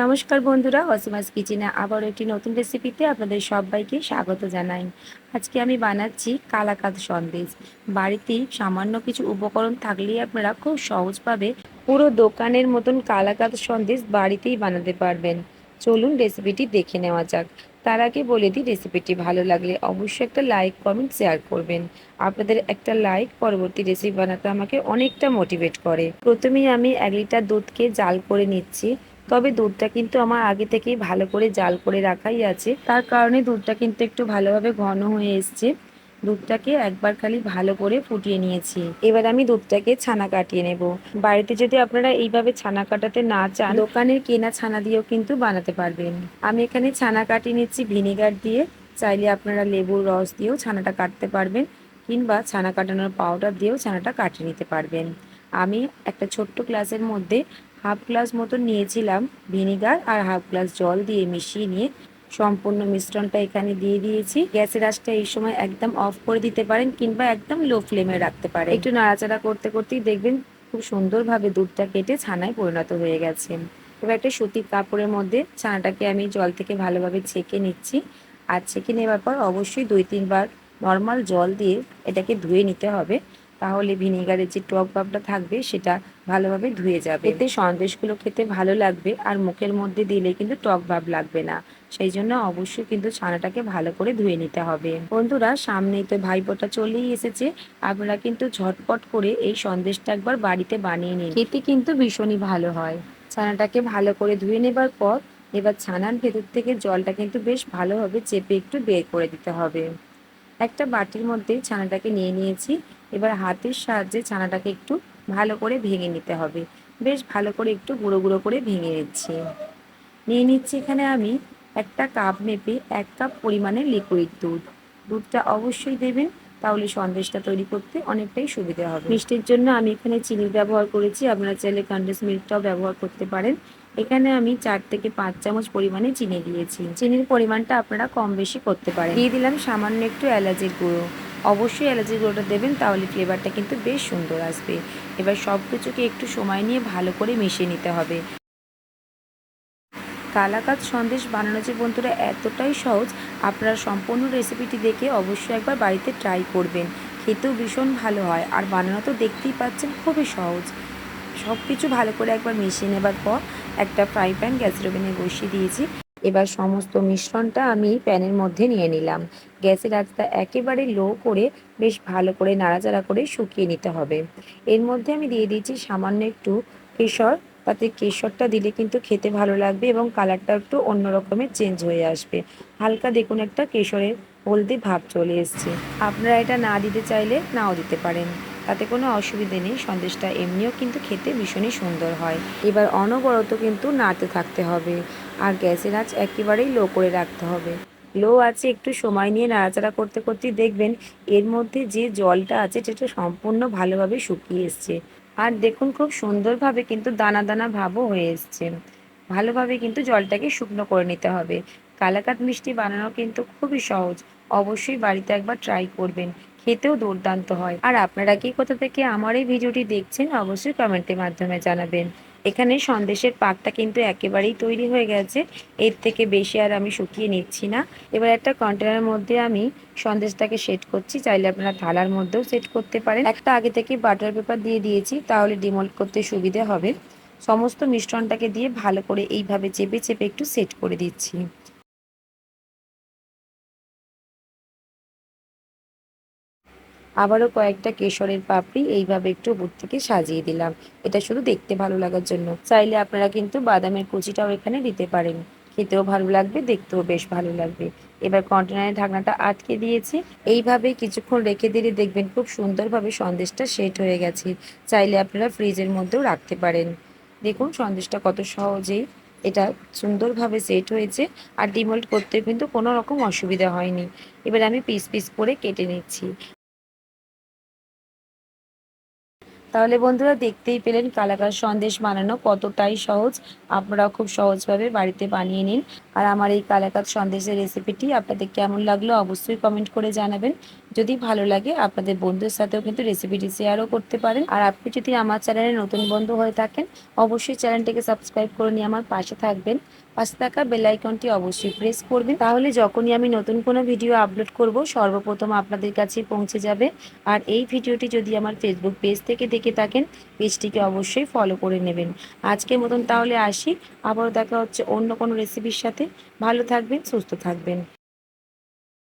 নমস্কার বন্ধুরা, অসীমাস কিচেনে আবার একটি নতুন রেসিপিতে আপনাদের সবাইকে স্বাগত জানাই। আজকে আমি বানাচ্ছি কালাকাদ সন্দেশ। বাড়িতেই সামান্য কিছু উপকরণ থাকলেই আপনারা খুব সহজভাবে পুরো দোকানের মতন কালাকাদ সন্দেশ বাড়িতেই বানাতে পারবেন। চলুন রেসিপিটি দেখে নেওয়া যাক। তার আগে বলে দিই রেসিপিটি ভালো লাগলে অবশ্যই একটা লাইক কমেন্ট শেয়ার করবেন। আপনাদের একটা লাইক পরবর্তী রেসিপি বানাতে আমাকে অনেকটা মোটিভেট করে। প্রথমেই আমি এক লিটার দুধকে জাল করে নিচ্ছি। তবে দুধটা কিন্তু আমার আগে থেকেই ভালো করে জাল করে রাখাই আছে। তার কারণে দুধটা কিন্তু একটু ভালোভাবে ঘন হয়ে এসছে। দুধটাকে একবার খালি ভালো করে ফুটিয়ে নিয়েছি। এবার আমি দুধটাকে ছানা কাটিয়ে নেব। বাড়িতে যদি আপনারা এইভাবে ছানা কাটাতে না চান, দোকানের কেনা ছানা দিয়েও কিন্তু বানাতে পারবেন। আমি এখানে ছানা কাটিয়ে নিচ্ছি ভিনেগার দিয়ে। চাইলে আপনারা লেবুর রস দিয়েও ছানাটা কাটতে পারবেন কিংবা ছানা কাটানোর পাউডার দিয়েও ছানাটা কাটিয়ে নিতে পারবেন। আমি একটা ছোট্ট গ্লাসের মধ্যে হাফ গ্লাস মতো নিয়েছিলাম ভিনিগার আর হাফ গ্লাস জল দিয়ে মিশিয়ে নিয়ে। সম্পূর্ণ মিশ্রণটা এখানে দিয়ে দিয়েছি। গ্যাসের আঁচটা এই সময় একদম অফ করে দিতে পারেন কিংবা একদম লো ফ্লেমে রাখতে পারেন। একটু নাড়াচাড়া করতে করতেই দেখবেন খুব সুন্দরভাবে দুধটা কেটে ছানায় পরিণত হয়ে গেছে। এবার একটা সুতির কাপড়ের মধ্যে ছানাটাকে আমি জল থেকে ভালোভাবে ছেঁকে নিচ্ছি। আর ছেঁকে নেওয়ার পর অবশ্যই দুই তিনবার নর্মাল জল দিয়ে এটাকে ধুয়ে নিতে হবে। তাহলে ভিনেগারের যে টক ভাবটা থাকবে, সেটা ভালোভাবে ধুয়ে যাবে। এতে সন্দেশগুলো খেতে ভালো লাগবে আর মুখের মধ্যে দিলে কিন্তু টক ভাব লাগবে না। সেই জন্য অবশ্যই কিন্তু ছানাটাকে ভালো করে ধুয়ে নিতে হবে। বন্ধুরা, সামনেই তো ভাইপোটা চলেই এসেছে। আপনারা কিন্তু ঝটপট করে এই সন্দেশটা একবার বাড়িতে বানিয়ে নিন। খেতে কিন্তু ভীষণই ভালো হয়। ছানাটাকে ভালো করে ধুয়ে নেবার পর, এবার ছানার ভেতর থেকে জলটা কিন্তু বেশ ভালোভাবে চেপে একটু বের করে দিতে হবে। একটা বাটির মধ্যে ছানাটাকে নিয়ে নিয়েছি। এবার হাতের সাহায্যে ছানাটাকে একটু ভালো করে ভেঙে নিতে হবে। বেশ ভালো করে একটু গুঁড়ো গুঁড়ো করে ভেঙে নিচ্ছি। নিয়ে নিচ্ছি এখানে আমি একটা কাপ মেপে এক কাপ পরিমাণে লিকুইড দুধ। দুধটা অবশ্যই দেবেন, তাহলে সন্দেশটা তৈরি করতে অনেকটাই সুবিধা হবে। মিষ্টির জন্য আমি এখানে চিনি ব্যবহার করেছি। আপনারা চাইলে কন্ডেন্স মিল্কটাও ব্যবহার করতে পারেন। এখানে আমি চার থেকে পাঁচ চামচ পরিমাণে চিনি দিয়েছি। চিনির পরিমাণটা আপনারা কম বেশি করতে পারেন। দিয়ে দিলাম সামান্য একটু এলাচের গুঁড়ো। অবশ্যই এলাচের গুঁড়োটা দেবেন, তাহলে ফ্লেভারটা কিন্তু বেশ সুন্দর আসবে। এবার সব কিছুকে একটু সময় নিয়ে ভালো করে মিশিয়ে নিতে হবে। কালাকাত সন্দেশ বানানো যে বন্ধুরা, এতটাই সহজ। আপনারা সম্পূর্ণ রেসিপিটি দেখে অবশ্যই একবার বাড়িতে ট্রাই করবেন। খেতেও ভীষণ ভালো হয়। আর বানানো তো দেখতেই পাচ্ছেন, খুবই সহজ। সব কিছু ভালো করে একবার মিশিয়ে নেবার পর একটা ফ্রাই প্যান গ্যাসের ওভেনে বসিয়ে দিয়েছি। এবার সমস্ত মিশ্রণটা আমি প্যানের মধ্যে নিয়ে নিলাম। গ্যাসের আঁচটা একেবারে লো করে বেশ ভালো করে নাড়াচাড়া করে শুকিয়ে নিতে হবে। এর মধ্যে আমি দিয়ে দিয়েছি সামান্য একটু কেশর। তাতে কেশরটা দিলে কিন্তু খেতে ভালো লাগবে এবং কালারটা একটু অন্য রকমের চেঞ্জ হয়ে আসবে। হালকা দেখুন একটা কেশরের হলদে ভাব চলে এসছে। আপনারা এটা না দিতে চাইলে নাও দিতে পারেন। তাতে কোনো অসুবিধে নেই, সন্দেশটা এমনিও কিন্তু খেতে ভীষণই সুন্দর হয়। এবার অনবরত কিন্তু নাড়তে থাকতে হবে, আর গ্যাসের আঁচ একেবারেই লো করে রাখতে হবে। লো আছে একটু সময় নিয়ে নাড়াচাড়া করতে করতে দেখবেন এর মধ্যে যে জলটা আছে সেটা সম্পূর্ণ ভালোভাবে শুকিয়ে এসছে। আর দেখুন খুব সুন্দরভাবে কিন্তু দানা দানা ভাবও হয়ে এসছে। ভালোভাবে কিন্তু জলটাকে শুকনো করে নিতে হবে। কালাকাত মিষ্টি বানানো কিন্তু খুবই সহজ, অবশ্যই বাড়িতে একবার ট্রাই করবেন। খেতেও দুর্দান্ত হয়। আর আপনারা কি কোথা থেকে আমার এই ভিডিওটি দেখছেন, অবশ্যই কমেন্টের মাধ্যমে জানাবেন। এখানে সন্দেশের পাকটা কিন্তু একেবারেই তৈরি হয়ে গেছে। এর থেকে বেশি আর আমি শুকিয়ে নিচ্ছি না। এবার একটা কন্টেনারের মধ্যে আমি সন্দেশটাকে সেট করছি। চাইলে আপনারা থালার মধ্যেও সেট করতে পারেন। একটা আগে থেকে বাটার পেপার দিয়ে দিয়েছি, তাহলে ডিমোল্ড করতে সুবিধে হবে। সমস্ত মিশ্রণটাকে দিয়ে ভালো করে এইভাবে চেপে চেপে একটু সেট করে দিচ্ছি। আবারও কয়েকটা কেশরের পাপড়ি এইভাবে একটু উপর থেকে সাজিয়ে দিলাম। এটা শুধু দেখতে ভালো লাগার জন্য। চাইলে আপনারা কিন্তু বাদামের কুচিটাও এখানে দিতে পারেন। খেতেও ভালো লাগবে, দেখতেও বেশ ভালো লাগবে। এবার কন্টেনারের ঢাকনাটা আটকে দিয়েছি। এইভাবে কিছুক্ষণ রেখে দিলে দেখবেন খুব সুন্দরভাবে সন্দেশটা সেট হয়ে গেছে। চাইলে আপনারা ফ্রিজের মধ্যেও রাখতে পারেন। দেখুন সন্দেশটা কত সহজেই এটা সুন্দরভাবে সেট হয়েছে আর ডিমোল্ড করতে কিন্তু কোনো রকম অসুবিধা হয়নি। এবার আমি পিস পিস করে কেটে নিচ্ছি। তাহলে বন্ধুরা দেখতেই পেলেন কালাকার সন্দেশ বানানো কতটাই সহজ। আপনারা খুব সহজভাবে বাড়িতে বানিয়ে নিন। আর আমার এই কালাকাত সন্দেশের রেসিপিটি আপনাদের কেমন লাগল অবশ্যই কমেন্ট করে জানাবেন। যদি ভালো লাগে, আপনাদের বন্ধুর সাথেও কিন্তু রেসিপিটি শেয়ারও করতে পারেন। আর আপনি যদি আমার চ্যানেলে নতুন বন্ধু হয়ে থাকেন, অবশ্যই চ্যানেলটিকে সাবস্ক্রাইব করে নিয়ে আমার পাশে থাকবেন। পাশে থাকা বেল আইকনটি অবশ্যই প্রেস করবেন। তাহলে যখনই আমি নতুন কোনো ভিডিও আপলোড করব, সর্বপ্রথম আপনাদের কাছে পৌঁছে যাবে। আর এই ভিডিওটি যদি আমার ফেসবুক পেজ থেকে দেখে থাকেন, পেজটিকে অবশ্যই ফলো করে নেবেন। আজকের মতন তাহলে আসি। আবারও দেখা হচ্ছে অন্য কোনো রেসিপির সাথে। ভালো থাকবেন, সুস্থ থাকবেন।